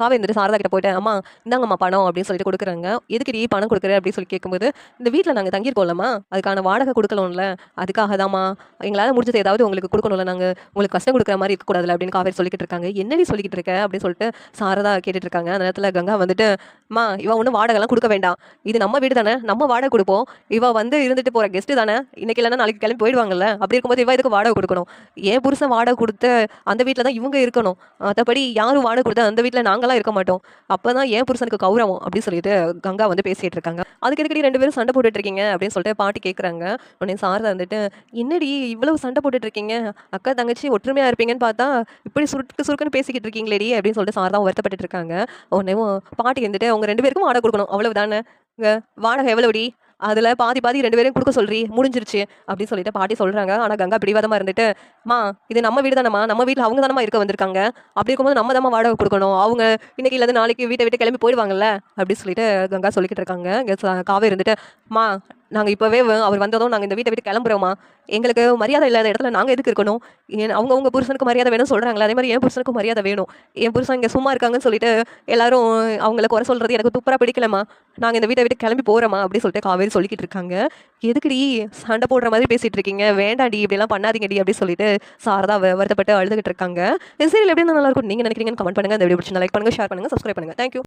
காவேரி சாரதா கிட்ட போயிட்டு அம்மா இந்தாங்கம்மா பணம் அப்படின்னு சொல்லிட்டு கொடுக்குறாங்க. எதுக்கு நீ பணம் கொடுக்குற? அப்படின்னு சொல்லி கேட்கும்போது இந்த வீட்டில் நாங்கள் தங்கியிருக்கோம்லம்மா. அதுக்கான வாடகை கொடுக்கணும்ல. அதுக்காக தாம்மா எங்களால் முடிஞ்சது ஏதாவது உங்களுக்கு கொடுக்கணும்ல. நாங்கள் உங்களுக்கு கஷ்டம் கொடுக்குற மாதிரி இருக்கக்கூடாதுல அப்படின்னு காவேரி சொல்லிக்கிட்டு இருக்காங்க. என்னடி சொல்லிக்கிட்டு இருக்க? அப்படின்னு சொல்லிட்டு சாரதா கேட்டுட்டு இருக்காங்க. அந்த நேரத்தில் கங்கா வந்துட்டு அம்மா இவன் ஒன்றும் வாடகைலாம் கொடுக்க வேண்டாம். இது நம்ம வீடு தானே. நம்ம வாடகை கொடுப்போம். இவ வந்து இருந்துட்டு போகிற கெஸ்ட்டு தானே. இன்னைக்கு இல்லைன்னா நாளைக்கு கிளம்பி போயிடுவாங்கல்ல. அப்படி இருக்கும்போது இவ இதுக்கு வாடகை கொடுக்கணும்? ஏன் புருஷன் வாடகை கொடுத்து அந்த வீட்டில் தான் இவங்க இருக்கணும். மற்றபடி யாரும் வாடகை கொடுத்தா அந்த வீட்டில் நாங்களாம் இருக்க மாட்டோம். அப்போ தான் ஏன் புருஷனுக்கு கௌரவம் அப்படின்னு சொல்லிட்டு கங்கா வந்து பேசிட்டு இருக்காங்க. அதுக்கு எதுக்கடி ரெண்டு பேரும் சண்டை போட்டுட்டு இருக்கீங்க? அப்படின்னு சொல்லிட்டு பாட்டி கேட்குறாங்க உடனே சாரதா வந்துட்டு என்னடி இவ்வளவு சண்டை போட்டுட்டு இருக்கீங்க? அக்கா தங்கச்சி ஒற்றுமையா இருப்பீங்கன்னு பார்த்தா இப்படி சுருக்கு சுருக்குன்னு பேசிக்கிட்டு இருக்கீங்களேடி அப்படின்னு சொல்லிட்டு சாரதா வருத்தப்பட்டு இருக்காங்க. உடனே பாட்டி வந்துட்டு அவங்க ரெண்டு பேருக்கும் வாடகை கொடுக்கணும். அவ்வளவுதானே? வாடகை எவ்வளோடி அதில் பாதி பாதி ரெண்டு பேரும் கொடுக்க சொல்றி முடிஞ்சிருச்சு அப்படின்னு சொல்லிட்டு பாட்டி சொல்கிறாங்க ஆனால் கங்கா பிடிவாதமாக இருந்துட்டு மா இது நம்ம வீடு தானம்மா நம்ம வீட்டில் அவங்க தானம்மா இருக்க வந்திருக்காங்க? அப்படி இருக்கும்போது நம்ம தான் வாடகை கொடுக்கணும். அவங்க இன்னைக்கு இல்லாத நாளைக்கு வீட்டை விட்டு கிளம்பி போயிடுவாங்கல்ல? அப்படின்னு சொல்லிட்டு கங்கா சொல்லிக்கிட்டு இருக்காங்க. காவே இருந்துட்டு மா நாங்கள் இப்போவே அவர் வந்ததும் நாங்கள் இந்த வீட்டை விட்டு கிளம்புறோமா எங்களுக்கு மரியாதை இல்லாத இடத்துல நாங்கள் எதுக்கு இருக்கணும்? ஏன் அவங்க அவங்க புருஷனுக்கு மரியாதை வேணும்னு சொல்கிறாங்களே அதே மாதிரி என் புருஷனுக்கும் மரியாதை வேணும். என் புருஷன் இங்கே சும்மா இருக்காங்கன்னு சொல்லிட்டு எல்லாரும் அவங்கள குறை சொல்கிறது எனக்கு துப்பராக பிடிக்கலம்மா. நாங்கள் இந்த வீட்டை விட்டு கிளம்பி போகிறோமா அப்படின்னு சொல்லிட்டு காவேரி சொல்லிக்கிட்டு இருக்காங்க. எதுக்குடி சண்டை போடுற மாதிரி பேசிகிட்டு இருக்கீங்க? வேண்டாடி இப்படிலாம் பண்ணாதீங்கடி அப்படின்னு சொல்லிட்டு சாரதா வருத்தப்பட்டு அழுதுகிட்டு இருக்காங்க. இந்த சீரியல் எப்படி நல்லா இருக்கும்? நீங்கள் நினைக்கிறீங்கன்னு கமெண்ட் பண்ணுங்கள் இந்த வீடியோ பிடிச்சி லைக் பண்ணுங்கள் ஷேர் பண்ணுங்கள் சப்ஸ்கிரைப் பண்ணுங்கள் தேங்க்யூ